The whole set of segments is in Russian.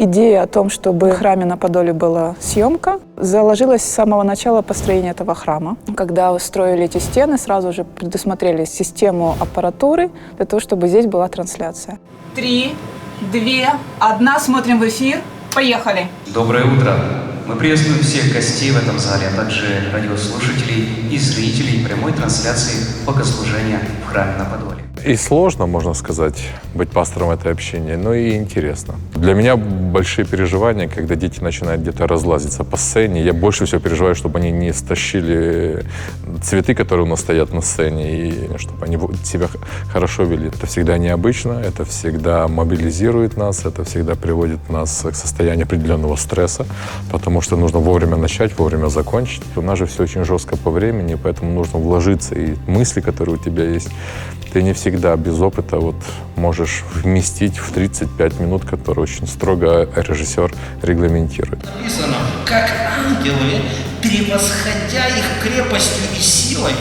Идея о том, чтобы в храме на Подоле была съемка, заложилась с самого начала построения этого храма. Когда строили эти стены, сразу же предусмотрели систему аппаратуры для того, чтобы здесь была трансляция. Три, две, одна. Смотрим в эфир. Поехали. Доброе утро! Мы приветствуем всех гостей в этом зале, а также радиослушателей и зрителей прямой трансляции богослужения в храме на Подоле. И сложно, можно сказать, быть пастором этой общине, но и интересно. Для меня большие переживания, когда дети начинают где-то разлазиться по сцене. Я больше всего переживаю, чтобы они не стащили цветы, которые у нас стоят на сцене, и чтобы они себя хорошо вели. Это всегда необычно, это всегда мобилизирует нас, это всегда приводит нас к состоянию определенного стресса, потому что нужно вовремя начать, вовремя закончить. У нас же все очень жестко по времени, поэтому нужно вложиться, и мысли, которые у тебя есть, ты не всегда без опыта вот можешь вместить в 35 минут, которые очень строго режиссер регламентирует. Написано, как ангелы, превосходя их крепостью и силой.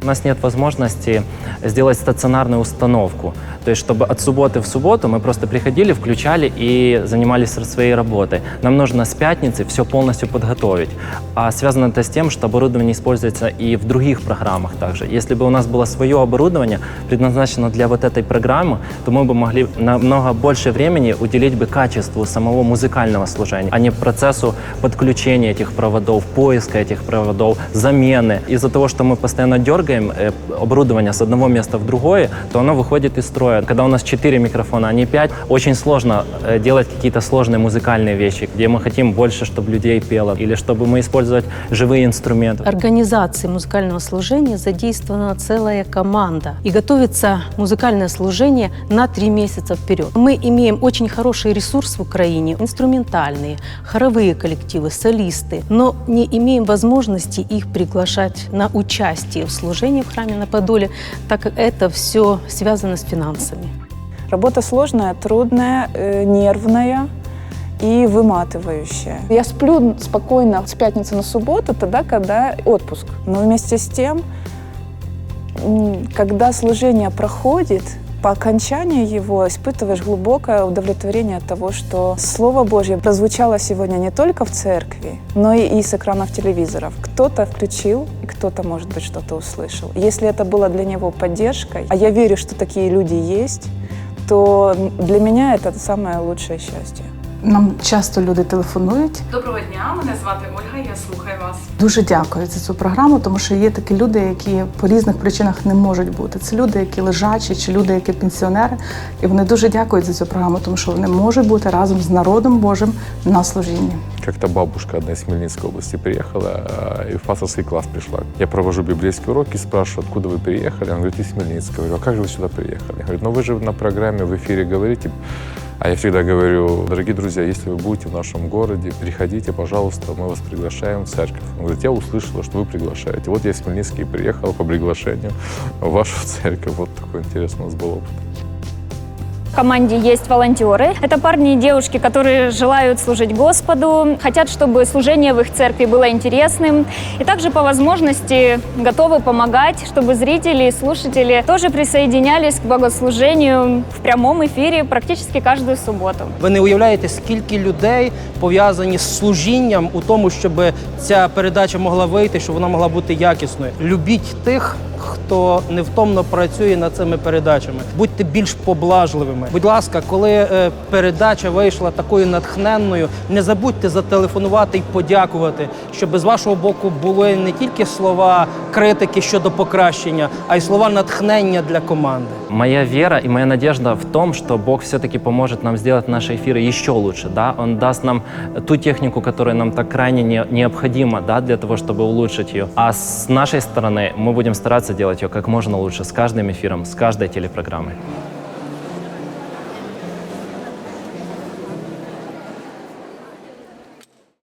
У нас нет возможности сделать стационарную установку. То есть, чтобы от субботы в субботу мы просто приходили, включали и занимались своей работой. Нам нужно с пятницы все полностью подготовить. А связано это с тем, что оборудование используется и в других программах также. Если бы у нас было свое оборудование, предназначено для вот этой программы, то мы бы могли намного больше времени уделить бы качеству самого музыкального служения, а не процессу подключения этих проводов, поиска этих проводов, замены. Из-за того, что мы постоянно дергаем э, оборудование с одного места в другое, то оно выходит из строя. Когда у нас 4 микрофона, а не 5, очень сложно делать какие-то сложные музыкальные вещи, где мы хотим больше, чтобы людей пело, или чтобы мы использовать живые инструменты. организации музыкального служения задействована целая команда. И готовится музыкальное служение на три месяца вперед. Мы имеем очень хороший ресурс в Украине, инструментальные, хоровые коллективы, солисты, но не имеем возможности их приглашать на участие в служении в храме на Подоле, так как это все связано с финансами. Работа сложная, трудная, э, нервная и выматывающая. Я сплю спокойно с пятницы на субботу, тогда, когда отпуск. Но вместе с тем, когда служение проходит, по окончании его испытываешь глубокое удовлетворение от того, что Слово Божье прозвучало сегодня не только в церкви, но и из экранов телевизоров. Кто-то включил, и кто-то, может быть, что-то услышал. Если это было для него поддержкой, а я верю, что такие люди есть, то для меня это самое лучшее счастье. Нам часто люди телефонують. Доброго дня, мене звати Ольга, я слухаю вас. Дуже дякую за цю програму, тому що є такі люди, які по різних причинах не можуть бути. Це люди, які лежачі, чи люди, які пенсіонери. І вони дуже дякують за цю програму, тому що вони можуть бути разом з народом Божим на служінні. Как-то бабушка одна из Хмельницкой области приехала а, и в пасторский класс пришла. Я провожу библейские уроки, спрашиваю, откуда вы приехали? Она говорит, из Хмельницка. Я говорю, а как же вы сюда приехали? Говорит, ну вы же на программе в эфире говорите. А я всегда говорю, дорогие друзья, если вы будете в нашем городе, приходите, пожалуйста, мы вас приглашаем в церковь. Он говорит, я услышала, что вы приглашаете. Вот я из Хмельницкий приехал по приглашению в вашу церковь. Вот такой интересный у нас был опыт. В команде есть волонтеры. Это парни и девушки, которые желают служить Господу, хотят, чтобы служение в их церкви было интересным. И также по возможности готовы помогать, чтобы зрители и слушатели тоже присоединялись к богослужению в прямом эфире практически каждую субботу. Ви не уявляєте, скільки людей пов'язані з служінням у тому, щоб ця передача могла вийти, щоб вона могла бути якісною. Любіть тих, хто невтомно працює над цими передачами. Будьте більш поблажливими. Будь ласка, коли е, передача вийшла такою натхненною, не забудьте зателефонувати і подякувати, щоб з вашого боку були не тільки слова критики щодо покращення, а й слова натхнення для команди. Моя вера и моя надежда в том, что Бог все-таки поможет нам сделать наши эфиры еще лучше. Да? Он даст нам ту технику, которая нам так крайне не- необходима да, для того, чтобы улучшить ее. А с нашей стороны мы будем Стараться делать ее как можно лучше с каждым эфиром, с каждой телепрограммой.